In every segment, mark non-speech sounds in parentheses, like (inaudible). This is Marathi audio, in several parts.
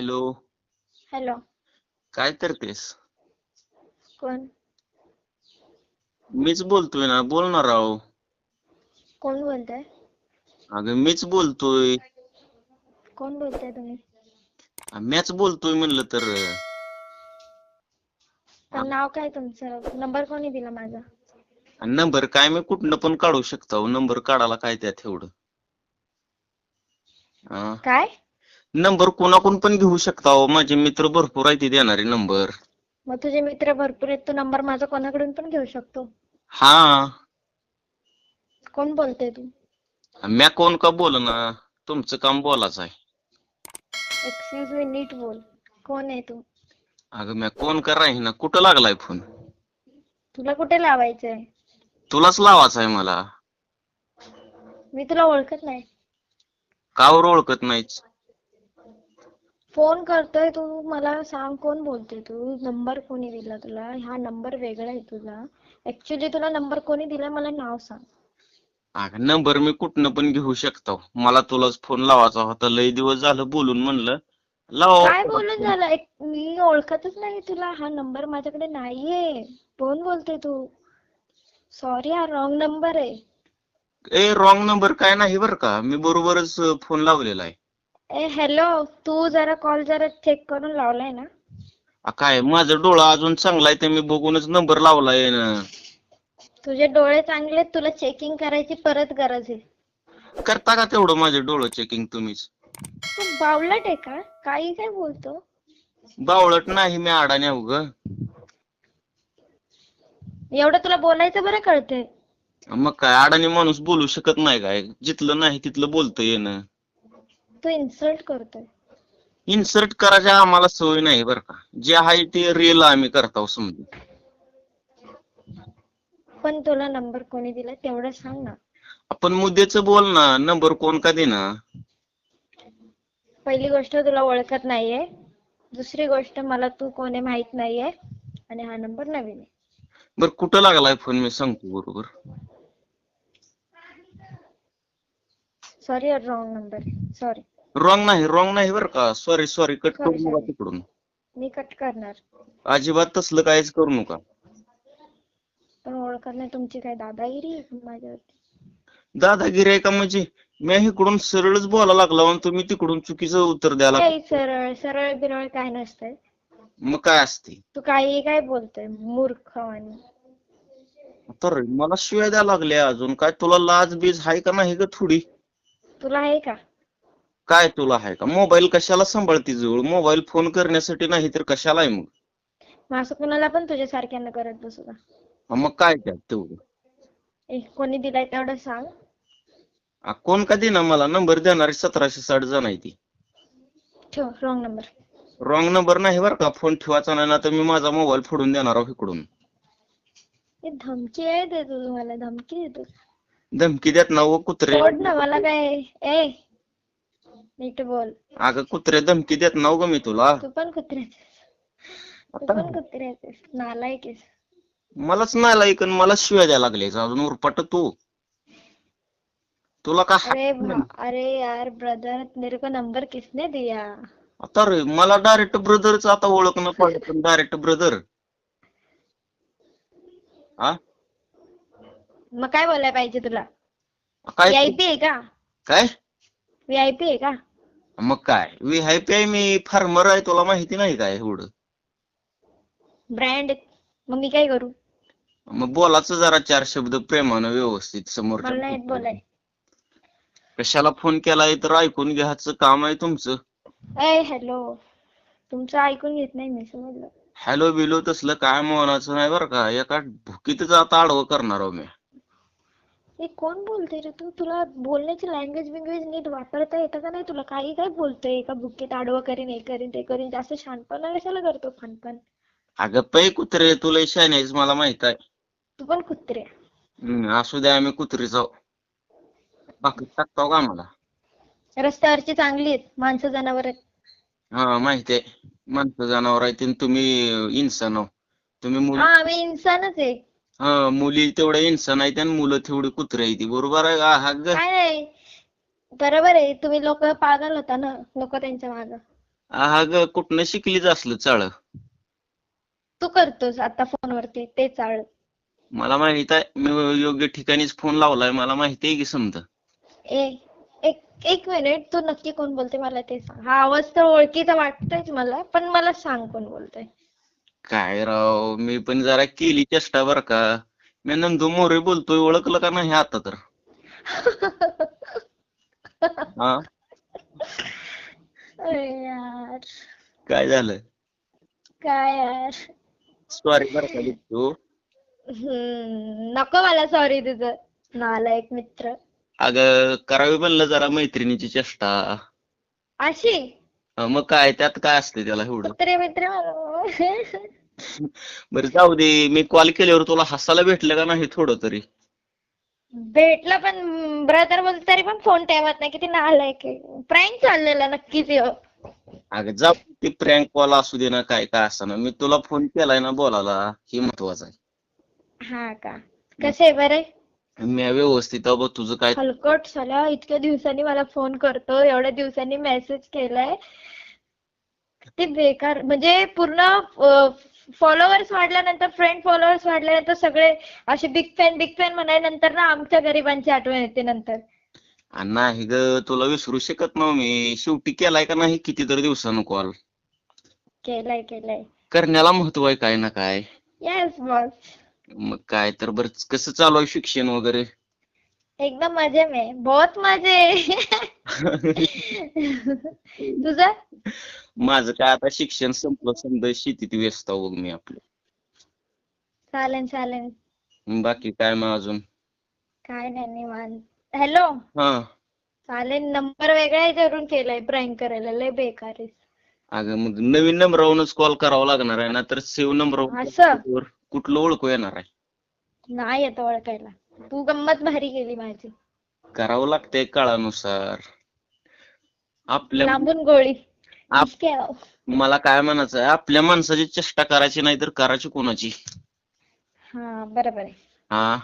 हॅलो. हॅलो. काय करतेस? कोण? मीच बोलतोय ना बोल ना राव. कोण बोलताय? अगं मीच बोलतोय. कोण बोलताय तुम्ही? मॅच बोलतोय म्हणलं तर. पण नाव काय तुमचं? नंबर कोणी दिला माझा? नंबर काय मी कुठनं पण काढू शकतो. नंबर काढायला काय त्यात एवढं. हा. काय? नंबर कोणाकडून पण घेऊ शकता हो. माझे मित्र भरपूर आहेत ते देणारे नंबर. मग तुझे मित्र भरपूर आहेत तू नंबर माझा कोणाकडून पण घेऊ शकतो. हा. कोण बोलतोय तू? म्या कोण का बोल ना तुमचं काम बोलायचं आहे. एक्सक्यूज मी नीट बोल. कोण आहे तू? अगं म्या कोण का राही ना कुठं लागलाय फोन? तुला कुठे लावायचंय? तुलाच लावायचा आहे मला. मी तुला ओळखत नाही. कावर ओळखत नाहीच. फोन करतोय तू मला सांग कोण बोलतोय तू? नंबर कोणी दिला तुला? हा नंबर वेगळा आहे तुझा. ऍक्च्युली तुला नंबर कोणी दिला मला नाव सांग. अगं नंबर मी कुठनं पण घेऊ शकतो. मला तुलाच फोन लावायचा होता. लय दिवस झालं बोलून म्हणलं. लावा. काय बोलून झालं? एक मी ओळखतच नाही तुला. हा नंबर माझ्याकडे नाहीये. कोण बोलतोय तू? सॉरी हा रॉंग नंबर आहे. ए रॉंग नंबर काय नाही बर का. मी बरोबरच फोन लावलेला आहे. ए हॅलो तू जरा कॉल जरा चेक करून लावलाय ना? आ, काय माझं डोळा अजून चांगला आहे ते मी बघूनच नंबर लावलाय ना. तुझे डोळे चांगले आहेत, तुला चेकिंग करायची परत गरज आहे. करता का तेवढं माझे डोळं चेकिंग तुम्हीच? तू बावळट आहे का? काही काय बोलतो? बावळट नाही मी अडाणी उग. एवढं तुला बोलायचं बरं कळतंय. मग काय अडाणी माणूस बोलू शकत नाही काय? जिथलं नाही तिथलं बोलतं येणं तू इन्सल्ट करतोय. इन्सर्ट करायची आम्हाला सवय नाही बरं का. जे आहे ते रिअल आम्ही करतो समजून पण तुला नंबर कोणी दिला तेवढं सांग ना. आपण मुद्द्याचं बोल ना. नंबर कोण का देना पहिली गोष्ट तुला ओळखत नाहीये. दुसरी गोष्ट मला तू कोण माहीत नाहीये. आणि हा नंबर नवीन आहे. बरं कुठं लागलाय फोन मी सांगतो बरोबर? Sorry wrong number sorry wrong नाही रॉंग नाही बरं का. सॉरी सॉरी कट Sorry, करू नका sorry. तिकडून. मी कट करणार. अजिबात तसलं काहीच करू नका. पण ओळखत नाही तुमची काय दादागिरी आहे माझ्यावरती? दादागिरी आहे का म्हणजे? मी इकडून सरळच बोलायला लागला आणि तुम्ही तिकडून चुकीचं उत्तर द्यायला काही सरळ सरळ बिरळ काय नसतंय. मग काय असते? तू काही काय बोलतोय मूर्ख आणि. तर मला शिव्या द्यायला लागल्या अजून. काय तुला लाज बीज आहे का नाही ग थोडी? तुला आहे का? काय तुला आहे का? मोबाईल कशाला सांभाळती जवळ मोबाईल फोन करण्यासाठी नाही तर कशाला आहे मग? मग असं कुणाला पण तुझ्या सारख्यानं करत बसू का? हा, मग काय त्यात तेवढं? ए कोणी दिलाय तेवढं सांग. आ, कोण का देणार मला? नंबर देणारी सतराशे साठ जण आहे ती. ठेव रॉंग नंबर रॉंग नंबर नाही बरं का? फोन ठेवायचा नाही ना तर मी माझा मोबाईल फोडून देणार आहो इकडून. हे धमकी आहे देतो तुम्हाला धमकी देतो. धमकी देत ना कुत्रे. सोड ना मला काय ए नीट बोल. अगं कुत्रे धमकी देत ना ग मी तुला. तू पण तू आता? पण नालायक आहेस. मलाच नाही आणि मला शिव्या द्यायला लागले अजून उरपाट तू. तुला का अरे भा- अरे यार ब्रदर मेरे को नंबर किसने दिया? आता रे मला डायरेक्ट ब्रदरच आता ओळखणं पडतं डायरेक्ट ब्रदर हा मग काय बोलायला पाहिजे तुला? काय? व्हीआयपी आहे का? काय? व्हीआयपी आहे का? मग काय? व्हीआयपी आहे मी फार्मर आहे तुला माहिती नाही काय एवढं? ब्रँड मग मी काय करू? मग बोलायचं जरा चार शब्द प्रेमानं व्यवस्थित समोर मला नाही बोलाय कशाला फोन केलाय तर ऐकून घ्यायचं काम आहे तुमचं. ए हॅलो तुमचं ऐकून घेत नाही मी समजलं. हॅलो बिलो तसलं काय म्हणायचं नाही बरं का. एका भुकीतच आता आडवं करणार आहो मी. हे कोण बोलतोय रे तू? तुला बोलण्याची लँग्वेज बिंग्वेज नीट वापरता येतं का नाही तुला? काही काय बोलतोय एका बुक्कीत आडवं करीन हे करीन ते करीन जास्त शहाणपणा कशाला करतो फणपण अगं पै कुत्रे तुला शाण्याच मला माहीत आहे. तू पण कुत्रे. हम्म, असू द्या आम्ही कुत्री जाऊ. बाकी टाकतो का आम्हाला? रस्त्यावरची चांगली आहेत माणसं जनावर आहेत. हा माहिती आहे. माणसं जनावर आहे आणि तुम्ही इन्सान आहो तुम्ही मुली हा आम्ही इन्सानच आहे. हा मुली तेवढ्या इन्सान आहेत आणि मुलं तेवढी कुत्रे आहेत. बरोबर आहे का? हा ग. काय नाही बरोबर आहे. तुम्ही लोक पागल होता ना? लोक त्यांच्या माग. हा ग. कुठनं शिकलीच असलं चाळ? तू करतोस आता फोनवरती. ते चाळ. मला माहीत आहे. मी योग्य ठिकाणीच फोन लावलाय. मला माहिती आहे की समजा. ए एक एक मिनिट. तू नक्की कोण बोलते मला ते सांग. हा आवाज तर ओळखीचा वाटतोयच मला पण मला सांग कोण बोलतोय. काय राव मी पण जरा केली चेष्टा बर का. मी नंदू मोरे बोलतोय ओळखलं का नाही आता तर? हा? अरे यार. काय झालं? काय यार? सॉरी बर का तू हम्म नको मला सॉरी तुझं. नालायक मित्र. अगं करावी म्हणलं जरा मैत्रिणीची चेष्टा. अशी? मग काय त्यात काय असते त्याला एवढं? मित्र मित्र बरं जाऊ दे मी कॉल केल्यावर तुला हसायला भेटलं का नाही थोडं तरी? भेटला पण ब्रदर बोलतो तरी पण फोन ठेवत नाही किती नालायक आहे. प्रँक चाललेला नक्कीच ह्यो. अगं जाऊ ते प्रँक कॉल असू दे ना काय काय असं ना. मी तुला फोन केलाय ना बोलायला हे महत्वाचं आहे. हा का? कसे आहे बरे? मी व्यवस्थित बघ तुझं काय हलकट साल्या इतक्या दिवसांनी मला फोन करतो एवढ्या दिवसांनी मेसेज केलाय. ते बेकार म्हणजे पूर्ण फॉलोअर्स वाढल्यानंतर फ्रेंड फॉलोअर्स वाढल्यानंतर सगळे असे बिग फॅन बिग फॅन म्हणाल्यानंतर ना आमच्या गरिबांची आठवण येते नंतर. नाही ग तुला विसरू शकत नाही मी. शेवटी केलाय का नाही कितीतरी दिवसानं कॉल केलाय केलाय. करण्याला महत्त्व आहे काय ना काय. येस बॉस मग काय तर बरं. कसं चालू आहे शिक्षण वगैरे? एकदम मजे में बहुत मजे (laughs) तुझं? माझं काय आता शिक्षण संपलं समजा शेतीत व्यस्त आहो बघ मी आपलं. चालेल चालेल. बाकी काय मग अजून? काय नाही निवांत. हॅलो हा. चालेल नंबर वेगळ्या ह्याच्यावरून केलाय प्रँक करायला. लय बेकार आहे. अगं मग नवीन नंबरावरूनच कॉल करावा लागणार आहे ना तर सेव्ह नंबर असं कुठलं ओळखू येणार आहे? नाही येत ओळखायला. तू गंमत भारी केली माझी. करावं लागतंय काळानुसार. आपल्या लांबून गोळी. आप-. मला काय म्हणायचं आहे? आपल्या माणसाची चेष्टा करायची नाही तर करायची कोणाची? हा बरोबर आहे. हा?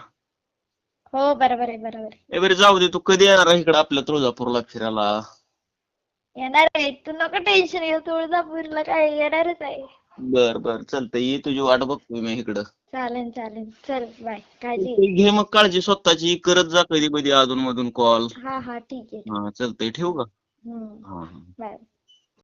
हो बरोबर आहे बरोबर आहे. ए बरे जाऊ दे तू कधी येणार आहे इकडं आपल्या तुळजापूरला फिरायला? येणार आहे. तू नको टेन्शन घेऊ. तुळजापूरला काय येणारच आहे. बर बर. चालतंय. ये तुझी वाट बघतोय मी इकडं. चालेल चालेल. चल बाय. काळजी घे. घे मग काळजी. स्वतःची करत जा कधी कधी अधून मधून कॉल हा हा. ठीक आहे. हा चालतंय. ठेवू का? हम्म. हा हा. बाय.